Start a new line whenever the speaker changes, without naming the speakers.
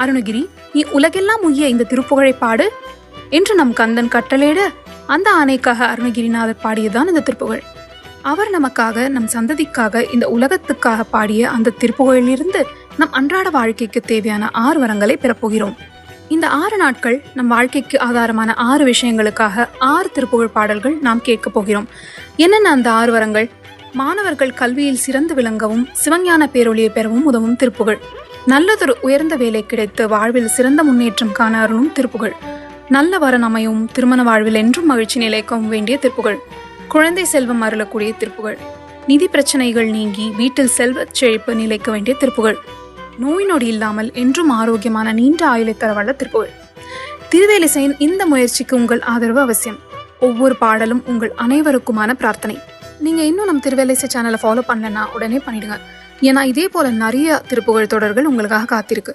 அருணகிரி நீ உலகெல்லாம் உய்ய இந்த திருப்புகழை பாடு என்று நம் கந்தன் கட்டளையிட அந்த ஆணைக்காக அருணகிரிநாதர் பாடியதுதான் இந்த திருப்புகழ். அவர் நமக்காக நம் சந்ததிக்காக இந்த உலகத்துக்காக பாடிய அந்த திருப்புகழிலிருந்து நம் அன்றாட வாழ்க்கைக்கு தேவையான ஆறு வரங்களை பெறப்போகிறோம். இந்த ஆறு நாட்கள் நம் வாழ்க்கைக்கு ஆதாரமான ஆறு விஷயங்களுக்காக ஆறு திருப்புகழ் பாடல்கள் நாம் கேட்கப் போகிறோம். என்னென்ன அந்த ஆறு வரங்கள்? மாணவர்கள் கல்வியில் சிறந்து விளங்கவும் சிவஞான பேரொழியை பெறவும் உதவும் திருப்புகழ். நல்லதொரு உயர்ந்த வேலை கிடைத்து வாழ்வில் சிறந்த முன்னேற்றம் காண அருளும் திருப்புகள் நல்ல வரன் திருமண வாழ்வில் என்றும் மகிழ்ச்சி நிலைக்கவும் வேண்டிய திருப்புகள் குழந்தை செல்வம் அருளக்கூடிய திருப்புகள் நிதி பிரச்சனைகள் நீங்கி வீட்டில் செல்வ செழிப்பு நிலைக்க வேண்டிய திருப்புகள் நோய் நொடி இல்லாமல் என்றும் ஆரோக்கியமான நீண்ட ஆயுளை தரவல்ல திருப்புகள் திருவேலிசையின் இந்த முயற்சிக்கு உங்கள் ஆதரவு அவசியம். ஒவ்வொரு பாடலும் உங்கள் அனைவருக்குமான பிரார்த்தனை. நீங்கள் இன்னும் நம்ம திருவேலிசை சேனலை ஃபாலோ பண்ணலன்னா உடனே பண்ணிடுங்க. ஏன்னா இதே போல நிறைய திருப்புகழ் தொடர்கள் உங்களுக்காக காத்திருக்கு.